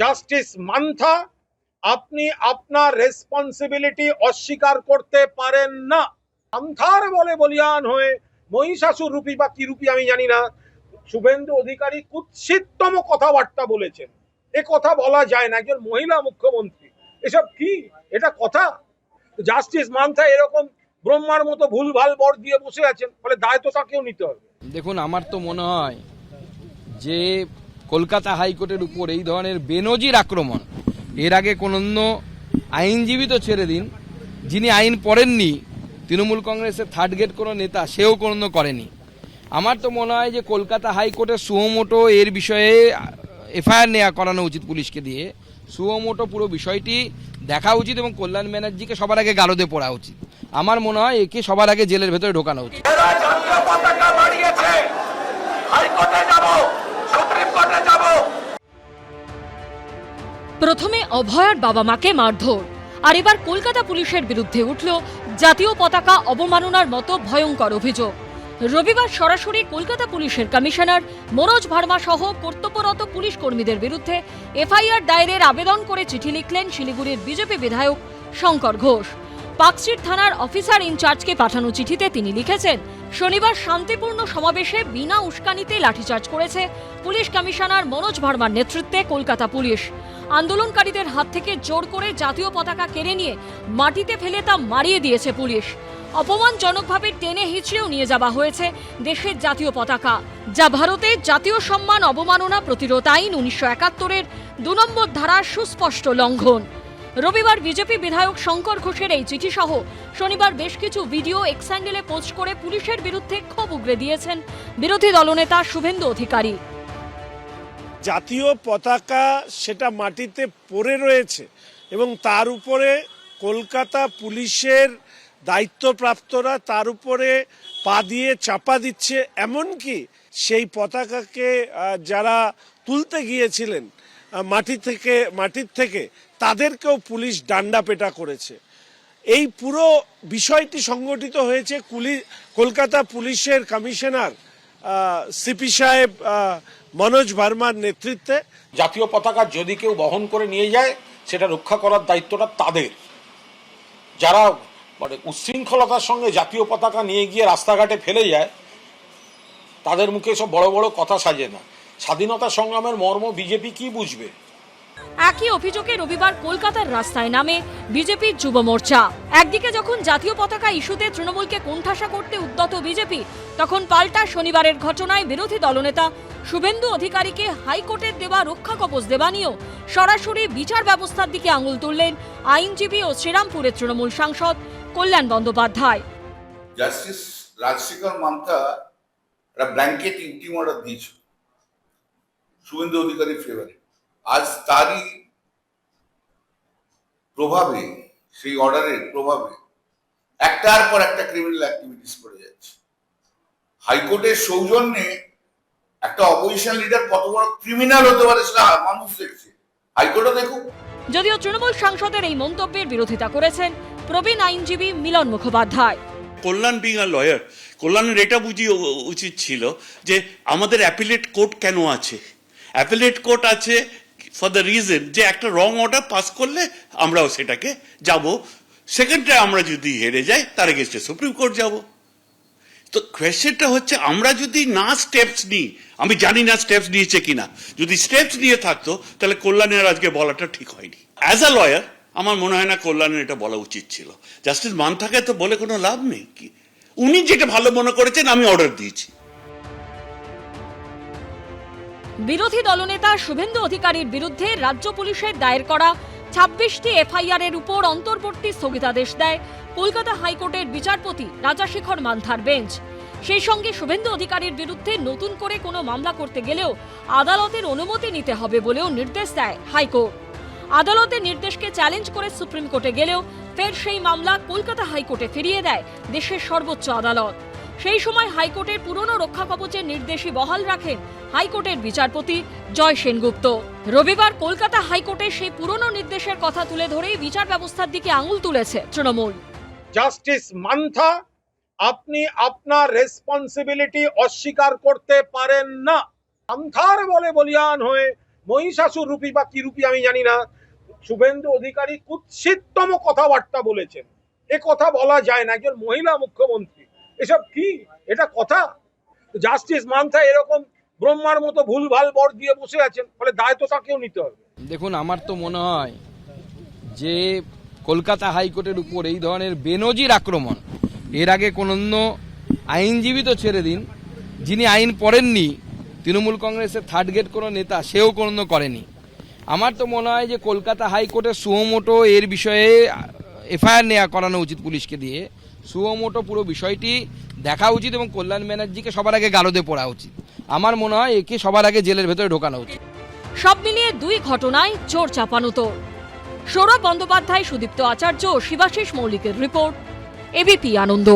Justice Mantha, আপনি আপনার responsibility অস্বীকার করতে পারেন না। মান্থার বলে বলিয়ান হয়ে মহিষাসুর রূপী বা কি রূপী আমি জানি না, শুভেন্দু অধিকারী কুৎসিততম কথাবার্তা বলেছেন। এ কথা বলা যায় না, একজন মহিলা মুখ্যমন্ত্রী। এসব কি? এটা কথা? জাস্টিস মান্থা এরকম ব্রহ্মার মতো ভুলভাল বর দিয়ে বসে আছেন, ফলে দায় তো তাকেও নিতে হবে। দেখুন, আমার তো মনে হয় যে কলকাতা হাইকোর্টের উপর এই ধরনের বেনজির আক্রমণ, এর আগে কোনো আইনজীবী তো ছেড়ে দিন, যিনি আইন পড়েননি, তৃণমূল কংগ্রেসের থার্ড গেট কোনো নেতা, সেও কোনো করেনি। আমার তো মনে হয় যে কলকাতা হাইকোর্টের সুমোটো এর বিষয়ে এফআইআর নেওয়া করানো উচিত পুলিশকে দিয়ে। সুমোটো পুরো বিষয়টি দেখা উচিত এবং কল্যাণ ব্যানার্জিকে সবার আগে গারদে পড়া উচিত। আমার মনে হয় একে সবার আগে জেলের ভেতরে ঢোকানো উচিত। প্রথমে অভয়ার বাবা মাকে মারধর, আর এবার কলকাতা পুলিশের বিরুদ্ধে উঠল জাতীয় পতাকা অবমাননার মতো ভয়ঙ্কর অভিযোগ। রবিবার সরাসরি কলকাতা পুলিশের কমিশনার মনোজ ভার্মা সহ কর্তব্যরত পুলিশ কর্মীদের বিরুদ্ধে এফআইআর দায়েরের আবেদন করে চিঠি লিখলেন শিলিগুড়ির বিজেপি বিধায়ক শঙ্কর ঘোষ। পাকস্ট্রিট থানার অফিসার ইনচার্জকে পাঠানো চিঠিতে তিনি লিখেছেন, শনিবার শান্তিপূর্ণ সমাবেশে বিনা উস্কানিতে লাঠিচার্জ করেছে পুলিশ কমিশনার মনোজ ভার্মার নেতৃত্বে কলকাতা পুলিশ। আন্দোলনকারীদের হাত থেকে জোর করে জাতীয় পতাকা কেড়ে নিয়ে মাটিতে ফেলে তা মারিয়ে দিয়েছে পুলিশ। অপমানজনকভাবে টেনে হিচড়েও নিয়ে যাওয়া হয়েছে দেশের জাতীয় পতাকা, যা ভারতের জাতীয় সম্মান অবমাননা প্রতিরোধ আইন উনিশশো একাত্তরের দু নম্বর ধারার সুস্পষ্ট লঙ্ঘন। রবিবার বিজেপি বিধায়ক শঙ্কর ঘোষের এই চিঠি সহ শনিবার বেশ কিছু ভিডিও এক্স্যান্ডেলে পোস্ট করে পুলিশের বিরুদ্ধে ক্ষোভ উগরে দিয়েছেন বিরোধী দলনেতা শুভেন্দু অধিকারী। জাতীয় পতাকা সেটা মাটিতে পড়ে রয়েছে এবং তার উপরে কলকাতা পুলিশের দায়িত্বপ্রাপ্তরা তার উপরে পা দিয়ে চাপা দিচ্ছে, এমনকি সেই পতাকাকে যারা তুলতে গিয়েছিলেন মাটি থেকে, মাটির থেকে, তাদেরকেও পুলিশ ডান্ডা পেটা করেছে। এই পুরো বিষয়টি সংগঠিত হয়েছে কুলি- কলকাতা পুলিশের কমিশনার সিপি সাহেব মনোজ ভার্মার নেতৃত্বে। জাতীয় পতাকা যদি কেউ বহন করে নিয়ে যায় সেটা রক্ষা করার দায়িত্বটা তাদের। যারা মানে উচ্ছৃঙ্খলতার সঙ্গে জাতীয় পতাকা নিয়ে গিয়ে রাস্তাঘাটে ফেলে যায় তাদের মুখে সব বড় বড় কথা সাজে না। স্বাধীনতা সংগ্রামের মর্ম বিজেপি কি বুঝবে? একই অভিযোগে রবিবার কলকাতার রাস্তায় নামে বিজেপির যুব মোর্চা। একদিকে যখন জাতীয় পতাকা ইস্যুতে তৃণমূলকে কোণঠাসা করতে উদ্যত বিজেপি তখন পাল্টা শনিবারের ঘটনায় বিরোধী দলনেতা শুভেন্দু অধিকারীকে হাইকোর্টের দেওয়া রক্ষা কবচ দেওয়া নিয়েও সরাসরি বিচার ব্যবস্থার দিকে আঙুল তুললেন আইনজীবী ও শ্রীরামপুরের তৃণমূল সাংসদ কল্যাণ বন্দ্যোপাধ্যায়। জাস্টিস রাজশেখর মান্থা একটা ব্ল্যাঙ্কেট ইন্টিম অর্ডার দিয়েছিল। শুভেন্দু অধিকারী ফেভারে আজ তারই প্রভাবে, সেই অর্ডারের প্রভাবে একটার পর একটা ক্রিমিনাল হাইকোর্টের সৌজন্যে একটা অপোজিশন লিডার কত বড় ক্রিমিনাল হতে পারে সেটা মানুষ দেখছে হাইকোর্টও দেখুক। যদিও তৃণমূল সাংসদের এই মন্তব্যের বিরোধিতা করেছেন প্রবীণ আইনজীবী Milan Mukhopadhyay. Kalyan being a lawyer কল্যাণের এটা বুঝি উচিত ছিল যে আমাদের অ্যাপিলেট কোর্ট কেন আছে? অ্যাপিলেট কোর্ট আছে ফর দ্য রিজন যে একটা রং অর্ডার পাস করলে আমরাও সেটাকে যাব। সেকেন্ডে আমরা যদি হেরে যাই তার এগেস্টে সুপ্রিম কোর্ট যাব। তো কোয়েশ্চেনটা হচ্ছে, আমরা যদি না স্টেপস নিই, আমি জানি না স্টেপস নিয়েছে কিনা, যদি স্টেপস নিয়ে থাকতো, তাহলে কল্যাণের আজকে বলাটা ঠিক হয়নি। অ্যাজ আ লয়ার আমার মনে হয় না কল্যাণের এটা বলা উচিত ছিল। জাস্টিস মানথাকে তো বলে কোনো লাভ নেই কি? উনি যেটা ভালো মনে করেছেন, আমি অর্ডার দিয়েছি। বিরোধী দলনেতা শুভেন্দু অধিকারীর বিরুদ্ধে রাজ্য পুলিশের দায়ের করা ছাব্বিশটি এফআইআর এর উপর অন্তর্বর্তী স্থগিতাদেশ দেয় কলকাতা হাইকোর্টের বিচারপতি রাজাশেখর মান্থার বেঞ্চ। সেই সঙ্গে শুভেন্দু অধিকারীর বিরুদ্ধে নতুন করে কোনো মামলা করতে গেলেও আদালতের অনুমতি নিতে হবে বলেও নির্দেশ দেয় হাইকোর্ট। আদালতের নির্দেশকে চ্যালেঞ্জ করে সুপ্রিম কোর্টে গেলেও ফের সেই মামলা কলকাতা হাইকোর্টে ফিরিয়ে দেয় দেশের সর্বোচ্চ আদালত। সেই সময় হাইকোর্টের পুরনো রক্ষা কবচের নির্দেশই বহাল রাখেন হাইকোর্টের বিচারপতি জয় সেনগুপ্ত। রবিবার কলকাতা হাইকোর্টের সেই পুরনো নির্দেশের কথা তুলে ধরেই বিচার ব্যবস্থার দিকে আঙুল তুলেছে তৃণমূল। জাস্টিস মান্থা, আপনি আপনার রেসপন্সিবিলিটি অস্বীকার করতে পারেন না। মান্থার বলে বলিয়ান হয়ে মহিষাসুর রূপী বা কি রূপী আমি জানি না, শুভেন্দু অধিকারী কুৎসিততম কথাবার্তা বলেছেন। এ কথা বলা যায় না, একজন মহিলা মুখ্যমন্ত্রী। এসব কি? এটা কথা? জাস্টিস মানথা এরকম ব্রহ্মার মতো ভুলভাল বর দিয়ে বসে আছেন, ফলে দায় তো তাকেও নিতে হবে। দেখুন, আমার তো মনে হয় যে কলকাতা হাইকোর্টের উপর এই ধরনের বেনজির আক্রমণ, এর আগে কোনো আইনজীবী তো ছেড়ে দিন, যিনি আইন পড়েননি, তৃণমূল কংগ্রেসের থার্ড গেট কোনো নেতা, সেও কোনো করেনি। আমার তো মনে হয় যে কলকাতা হাইকোর্টের সুমোটো এর বিষয়ে এফআইআর নেওয়া করানো উচিত পুলিশকে দিয়ে। সুমোটো পুরো বিষয়টি দেখা উচিত এবং কল্যাণ ব্যানার্জিকে সবার আগে গারদে পড়া উচিত। আমার মনে হয় একে সবার আগে জেলের ভেতরে ঢোকানো উচিত। সব মিলিয়ে দুই ঘটনায় চোর চাপানো তো সৌরভ বন্দ্যোপাধ্যায়, সুদীপ্ত আচার্য ও শিবাশিস মৌলিকের রিপোর্ট, এবিপি আনন্দ।